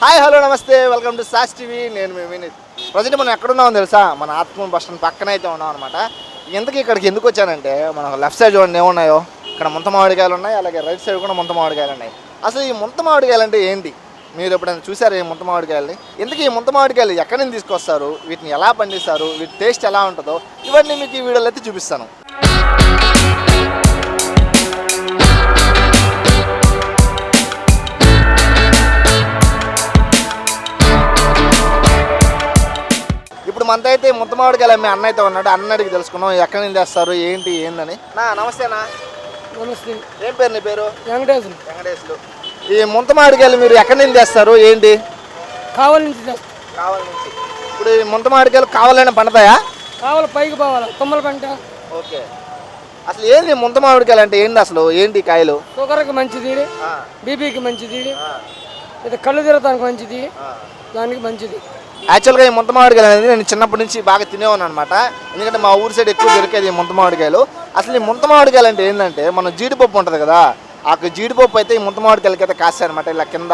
Hi hello నమస్తే. Welcome to sauce TV. నేను మీ వినీత్. ప్రజెంట్ మనం ఎక్కడున్నామో తెలుసా? మన ఆత్మూరు బస్ స్టాండ్ పక్కన అయితే ఉన్నాం అనమాట ఎందుకు ఇక్కడికి ఎందుకు వచ్చానంటే మన లెఫ్ట్ సైడ్ చూడండి ఏమున్నాయో? ఇక్కడ ముంత మామిడికాయలు ఉన్నాయి అలాగే రైట్ సైడ్ కూడా ముంత మామిడికాయలు ఉన్నాయి. అసలు ఈ ముంత మామిడికాయలు అంటే ఏంటి? మీరు ఎప్పుడైనా చూసారు ఈ ముంత మామిడికాయలని? ఎందుకు ఈ ముంత మామిడికాయలు ఎక్కడి నుంచి తీసుకొస్తారు? వీటిని ఎలా పండిస్తారు? వీటి టేస్ట్ ఎలా ఉంటుందో? ఇవన్నీ మీకు ఈ వీడియోలో అయితే చూపిస్తాను. మనతో అయితే ముంత మామిడికాయలు అమ్మే అన్న అయితే ఉన్నాడు. అన్న అడిగి తెలుసుకున్నాం. ఎక్కడి నుంచి తెస్తారు? ఏంటి? ఏందని. నా నమస్తేనా నమస్తే. ఏం పేరు నీ పేరు? వెంకటేశ్వరం వెంకటేశ్వరు ఈ ముంత మామిడికాయలు మీరు ఎక్కడి నుంచి తెస్తారు? ఏంటి? కావాలి నుంచి. కావాలి నుంచి. ఇప్పుడు ఈ ముంత మామిడికాయలు కావాలని పండుతాయా? కావాలి పైకి పోవాలి. తుమ్మల పంట. ఓకే. అసలు ఏంది ముంత మామిడికాయలు అంటే ఏంటి అసలు? ఏంటి కాయలు? షుగర్కి మంచిది. బీపీకి మంచిది. ఇది కళ్ళు తిరగడానికి మంచిది. దానికి మంచిది. యాక్చువల్గా ఈ ముంత మామిడికాయలు అనేది నేను చిన్నప్పటి నుంచి బాగా తినేవాను అనమాట ఎందుకంటే మా ఊరి సైడ్ ఎక్కువ దొరికేది ఈ ముంత మామిడికాయలు అసలు ఈ ముంత మామిడికాయలు అంటే ఏంటంటే మన జీడిపప్పు ఉంటుంది కదా ఆ జీడిపప్పు అయితే ఈ ముంత మామిడికాయలకి అయితే కాస్తాయి అనమాట ఇలా కింద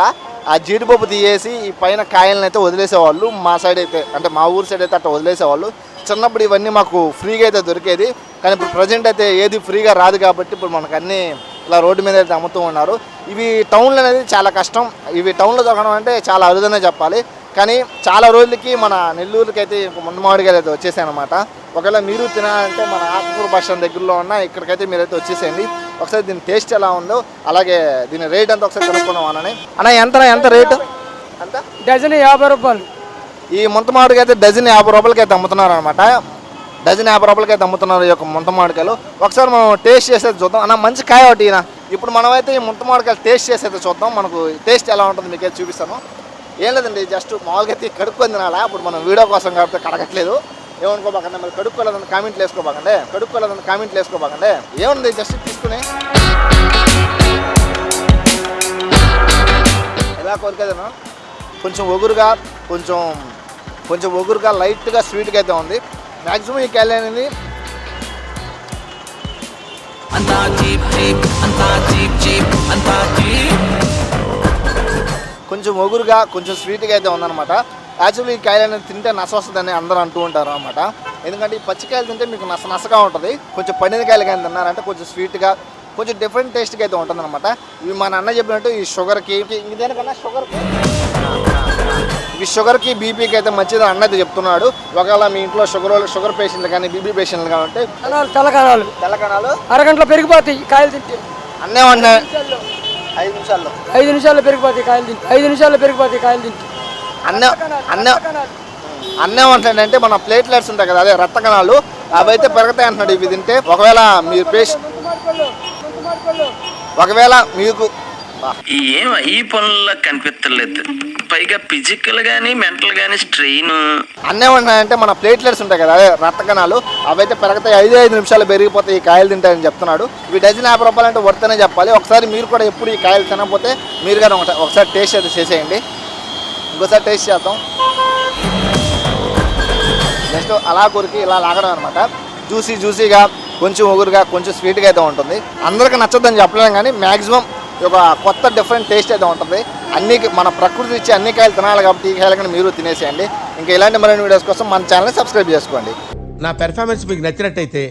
ఆ జీడిపప్పు తీయేసి ఈ పైన కాయలను అయితే వదిలేసేవాళ్ళు మా సైడ్ అయితే అంటే మా ఊరి సైడ్ అయితే అట్లా వదిలేసేవాళ్ళు. చిన్నప్పుడు ఇవన్నీ మాకు ఫ్రీగా అయితే దొరికేది. కానీ ఇప్పుడు ప్రజెంట్ అయితే ఏది ఫ్రీగా రాదు కాబట్టి ఇప్పుడు మనకు అన్నీ ఇలా రోడ్డు మీద అయితే అమ్ముతూ ఉన్నారు. ఇవి టౌన్లో అనేది చాలా కష్టం. ఇవి టౌన్లో దొరకడం అంటే చాలా అరుదనే చెప్పాలి. కానీ చాలా రోజులకి మన నెల్లూరుకి అయితే మామిడికాయలు అయితే వచ్చేసాయి అనమాట ఒకవేళ మీరు తినాలంటే మన ఆత్మూరు బస్ స్టాండ్ దగ్గరలో ఉన్న ఇక్కడికైతే మీరైతే వచ్చేసేయండి. ఒకసారి దీని టేస్ట్ ఎలా ఉందో అలాగే దీని రేట్ అంతా ఒకసారి కనుక్కున్నాం అనని అన్న ఎంత ఎంత రేటు? అంత డజన్ యాభై రూపాయలు. ఈ ముంత మామిడికాయ అయితే డజన్ యాభై రూపాయలకి అయితే అమ్ముతున్నారు అనమాట డజన్ యాభై రూపాయలకి అయితే అమ్ముతున్నారు ఈ యొక్క ముంత మామిడికాయలు. ఒకసారి మనం టేస్ట్ చేసేది చూద్దాం. అన్న మంచి కాయ ఒకటి ఇప్పుడు మనమైతే ఈ ముంత మామిడికాయలు టేస్ట్ చేసేది చూద్దాం. మనకు టేస్ట్ ఎలా ఉంటుంది మీకైతే చూపిస్తాను. ఏం లేదండి జస్ట్ మామూలుగా అయితే కడుక్కొని తినాలా అప్పుడు మనం వీడియో కోసం కాబట్టి కడగట్లేదు. ఏమనుకోబాకండి మరి కడుక్కోలేదని కామెంట్లు వేసుకోబాకండి. కడుక్కోలేదని కామెంట్లు వేసుకోబాకండి. ఏముంది జస్ట్ తీసుకుని. ఎలా కోరికదేనా? కొంచెం ఒగురుగా కొంచెం కొంచెం ఒగురుగా లైట్గా స్వీట్గా అయితే ఉంది. మ్యాక్సిమం ఈ క్యాలీ అనేది అంతా చీప్ చీప్ అంతా చీప్ చీప్ అంతా చీప్. కొంచెం ఒగురుగా కొంచెం స్వీట్గా అయితే ఉందన్నమాట. యాక్చువల్లీ ఈ కాయలు అనేది తింటే నస వస్తుందని అందరూ అంటూ ఉంటారు అనమాట ఎందుకంటే ఈ పచ్చికాయలు తింటే మీకు నస నసగా ఉంటుంది. కొంచెం పండిన కాయలు కానీ తిన్నారంటే కొంచెం స్వీట్గా కొంచెం డిఫరెంట్ టేస్ట్గా అయితే ఉంటుంది అనమాట ఇవి మా నాన్న చెప్పినట్టు ఈ షుగర్కి ఇదేనికన్నా షుగర్కి. ఇవి షుగర్కి బీపీకి అయితే మంచిది అన్న అయితే చెప్తున్నాడు. ఒకవేళ మీ ఇంట్లో షుగర్ షుగర్ పేషెంట్లు కానీ బీపీ పేషెంట్లు కానీ ఉంటే కణాలు తెల్ల కణాలు తెల్లకణాలు అరగంటలో పెరిగిపోతాయి కాయలు తింటే. అన్నే ఉన్నాయి ఐదు నిమిషాల్లో. ఐదు నిమిషాల్లో పెరిగిపోతాయి కాయలు తింటే. ఐదు నిమిషాల్లో పెరిగిపోతాయి కాయలు తింటే. అన్నే అన్నే. అన్నే అంటే మన ప్లేట్లెట్స్ ఉంటాయి కదా అదే రక్త కణాలు అవి అయితే పెరుగుతాయి అంటున్నాడు. ఇవి తింటే ఒకవేళ మీరు పేషెంట్ ఒకవేళ మీకు ఏం ఈ పనుల్లో కనిపించలేదు పైగా ఫిజికల్ గానీ మెంటల్ గానీ స్ట్రెయిన్ అన్నే అంటే మన ప్లేట్లెట్స్ ఉంటాయి కదా అదే రక్త కణాలు పెరుగుతాయి ఐదు ఐదు నిమిషాలు పెరిగిపోతాయి ఈ కాయలు తింటాయని చెప్తున్నాడు. ఇవి డజన్ యాభై రూపాయలు అంటే వర్తనే చెప్పాలి. ఒకసారి మీరు కూడా ఎప్పుడు ఈ కాయలు తినకపోతే మీరు కానీ ఒకసారి టేస్ట్ అయితే చేసేయండి. ఇంకోసారి టేస్ట్ చేద్దాం. జస్ట్ అలా కొరికి ఇలా లాగడం అనమాట జ్యూసీ జ్యూసీగా కొంచెం ఒగురుగా కొంచెం స్వీట్గా అయితే ఉంటుంది. అందరికీ నచ్చదని చెప్పలేం కానీ మ్యాక్సిమం ఒక కొత్త డిఫరెంట్ టేస్ట్ అయితే ఉంటుంది. అన్ని మన ప్రకృతి ఇచ్చే అన్ని కాయలు తినాలి కాబట్టి ఈ కాయలు కానీ మీరు తినేసేయండి. ఇంకా ఇలాంటి మరిన్ని వీడియోస్ కోసం మన ఛానల్ని సబ్స్క్రైబ్ చేసుకోండి. నా పెర్ఫార్మెన్స్ మీకు నచ్చినట్టయితే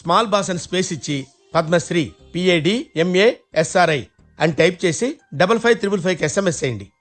స్మాల్ బాస్ అని స్పేస్ ఇచ్చి పద్మశ్రీ పిఏడి ఎంఏ ఎస్ఆర్ఐ అని టైప్ చేసి డబల్ ఫైవ్ త్రిబుల్ ఫైవ్కి ఎస్ఎంఎస్ చేయండి.